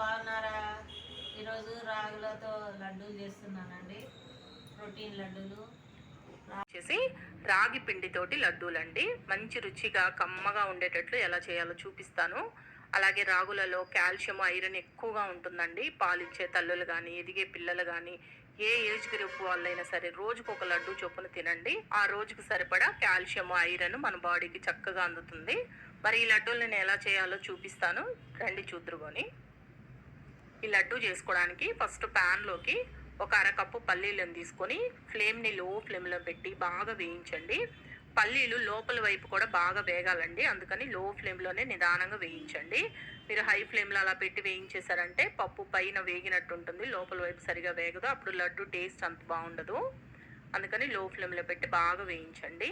బాగున్నారా? ఈరోజు రాగులతో లడ్డూలు చేస్తున్నానండి. ప్రోటీన్ లడ్డూలు. వచ్చేసి రాగి పిండితోటి లడ్డూలండి. మంచి రుచిగా కమ్మగా ఉండేటట్లు ఎలా చేయాలో చూపిస్తాను. అలాగే రాగులలో కాల్షియం ఐరన్ ఎక్కువగా ఉంటుందండి. పాలిచ్చే తల్లులు కానీ ఎదిగే పిల్లలు కానీ ఏ ఏజ్ గ్రూప్ వాళ్ళైనా సరే రోజుకు ఒక లడ్డు చొప్పున తినండి. ఆ రోజుకు సరిపడా కాల్షియం ఐరన్ మన బాడీకి చక్కగా అందుతుంది. మరి ఈ లడ్డూలు నేను ఎలా చేయాలో చూపిస్తాను. రండి చూద్దురుకొని ఈ లడ్డు చేసుకోవడానికి ఫస్ట్ ప్యాన్లోకి ఒక అరకప్పు పల్లీలను తీసుకొని ఫ్లేమ్ని లో ఫ్లేమ్లో పెట్టి బాగా వేయించండి. పల్లీలు లోపల వైపు కూడా బాగా వేగాలండి. అందుకని లో ఫ్లేమ్లోనే నిదానంగా వేయించండి. మీరు హై ఫ్లేమ్లో అలా పెట్టి వేయించేశారంటే పప్పు పైన వేగినట్టు ఉంటుంది. లోపల వైపు సరిగా వేగదు. అప్పుడు లడ్డు టేస్ట్ అంత బాగుండదు. అందుకని లో ఫ్లేమ్లో పెట్టి బాగా వేయించండి.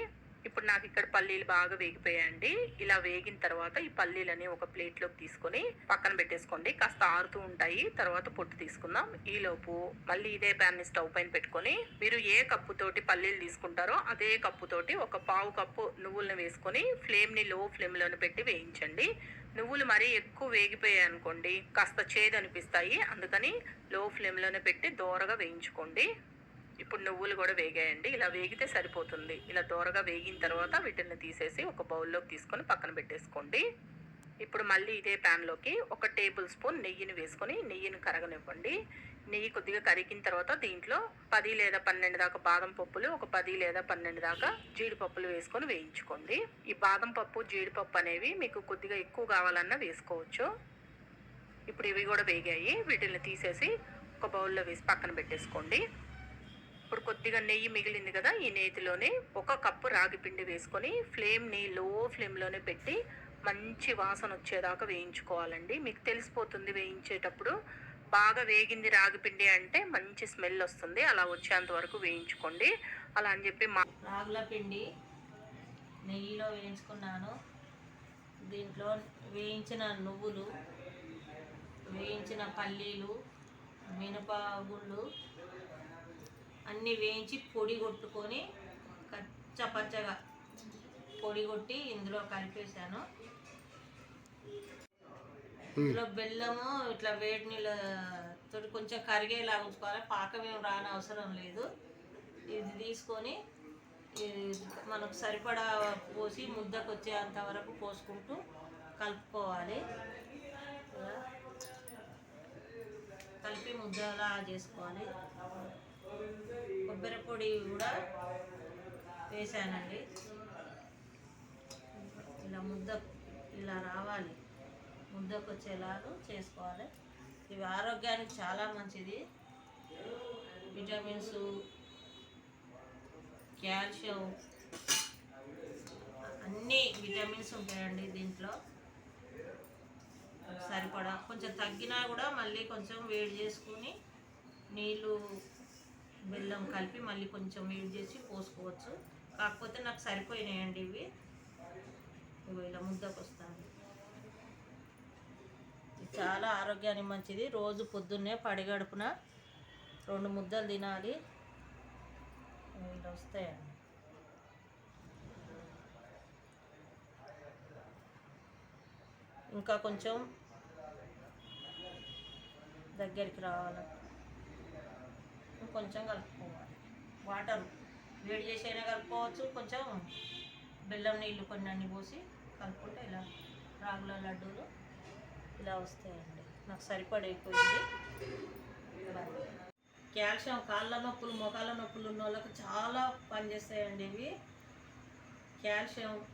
ఇప్పుడు నాకు ఇక్కడ పల్లీలు బాగా వేగిపోయాయండి. ఇలా వేగిన తర్వాత ఈ పల్లీలని ఒక ప్లేట్లోకి తీసుకొని పక్కన పెట్టేసుకోండి. కాస్త ఆరుతూ ఉంటాయి. తర్వాత పొట్టు తీసుకుందాం. ఈలోపు మళ్ళీ ఇదే ప్యాన్ని స్టవ్ పైన పెట్టుకొని మీరు ఏ కప్పుతోటి పల్లీలు తీసుకుంటారో అదే కప్పుతోటి ఒక పావు కప్పు నువ్వులను వేసుకొని ఫ్లేమ్ని లో ఫ్లేమ్లోనే పెట్టి వేయించండి. నువ్వులు మరీ ఎక్కువ వేగిపోయాయి అనుకోండి కాస్త చేదు అనిపిస్తాయి. అందుకని లో ఫ్లేమ్లోనే పెట్టి దోరగా వేయించుకోండి. ఇప్పుడు నువ్వులు కూడా వేగాయండి. ఇలా వేగితే సరిపోతుంది. ఇలా దోరగా వేగిన తర్వాత వీటిని తీసేసి ఒక బౌల్లోకి తీసుకొని పక్కన పెట్టేసుకోండి. ఇప్పుడు మళ్ళీ ఇదే ప్యాన్లోకి ఒక టేబుల్ స్పూన్ నెయ్యిని వేసుకొని నెయ్యిని కరగనివ్వండి. నెయ్యి కొద్దిగా కరిగిన తర్వాత దీంట్లో పది లేదా పన్నెండు దాకా బాదం పప్పులు ఒక పది లేదా పన్నెండు దాకా జీడిపప్పులు వేసుకొని వేయించుకోండి. ఈ బాదం పప్పు జీడిపప్పు అనేవి మీకు కొద్దిగా ఎక్కువ కావాలన్నా వేసుకోవచ్చు. ఇప్పుడు ఇవి కూడా వేగాయి. వీటిని తీసేసి ఒక బౌల్లో వేసి పక్కన పెట్టేసుకోండి. ఇప్పుడు కొద్దిగా నెయ్యి మిగిలింది కదా ఈ నేతిలోనే ఒక కప్పు రాగి పిండి వేసుకొని ఫ్లేమ్ని లో ఫ్లేమ్లోనే పెట్టి మంచి వాసన వచ్చేదాకా వేయించుకోవాలండి. మీకు తెలిసిపోతుంది వేయించేటప్పుడు బాగా వేగింది రాగి పిండి అంటే మంచి స్మెల్ వస్తుంది. అలా వచ్చేంత వరకు వేయించుకోండి. అలా అని చెప్పి మా రాగుల పిండి నెయ్యిలో వేయించుకున్నాను. దీంట్లో వేయించిన నువ్వులు వేయించిన పల్లీలు మినపగుళ్ళు అన్నీ వేయించి పొడి కొట్టుకొని కచ్చపచ్చగా పొడి కొట్టి ఇందులో కలిపేశాను. ఇందులో బెల్లము ఇట్లా వేడి నీళ్ళతో కొంచెం కరిగేలా ఉంచుకోవాలి. పాకం ఏం రాని అవసరం లేదు. ఇది తీసుకొని మనకు సరిపడా పోసి ముద్దకు వచ్చేంత వరకు పోసుకుంటూ కలుపుకోవాలి. కలిపి ముద్దలా చేసుకోవాలి. కొబ్బరి పొడి కూడా వేసానండి. ఇలా ముద్ద ఇలా రావాలి. ముద్దకు వచ్చేలాగా చేసుకోవాలి. ఇవి ఆరోగ్యానికి చాలా మంచిది. విటమిన్స్ క్యాల్షియం అన్ని విటమిన్స్ ఉంటాయండి దీంట్లో. సరిపడా కొంచెం తగ్గినా కూడా మళ్ళీ కొంచెం వేడి చేసుకుని నీళ్ళు బెల్లం కలిపి మళ్ళీ కొంచెం వేడి చేసి పోసుకోవచ్చు. కాకపోతే నాకు సరిపోయినాయండి ఇవి. ఇలా ముద్దకు వస్తాను చాలా ఆరోగ్యానికి మంచిది. రోజు పొద్దున్నే పడిగడుపున రెండు ముద్దలు తినాలి. ఇలా వస్తాయండి. ఇంకా కొంచెం దగ్గరికి రావాలి. కొంచెం కలుపుకోవాలి. వాటర్ వేడి చేసైనా కలుపుకోవచ్చు కొంచెం బెల్లం నీళ్ళు కొన్ని అన్ని పోసి కలుపుకుంటే ఇలా రాగుల లడ్డూలు ఇలా వస్తాయండి. నాకు సరిపడైపోయింది. కాల్షియం కాళ్ళ నొప్పులు మోకాళ్ళ నొప్పులు ఉన్న వాళ్ళకి చాలా పనిచేస్తాయండి ఇవి. కాల్షియం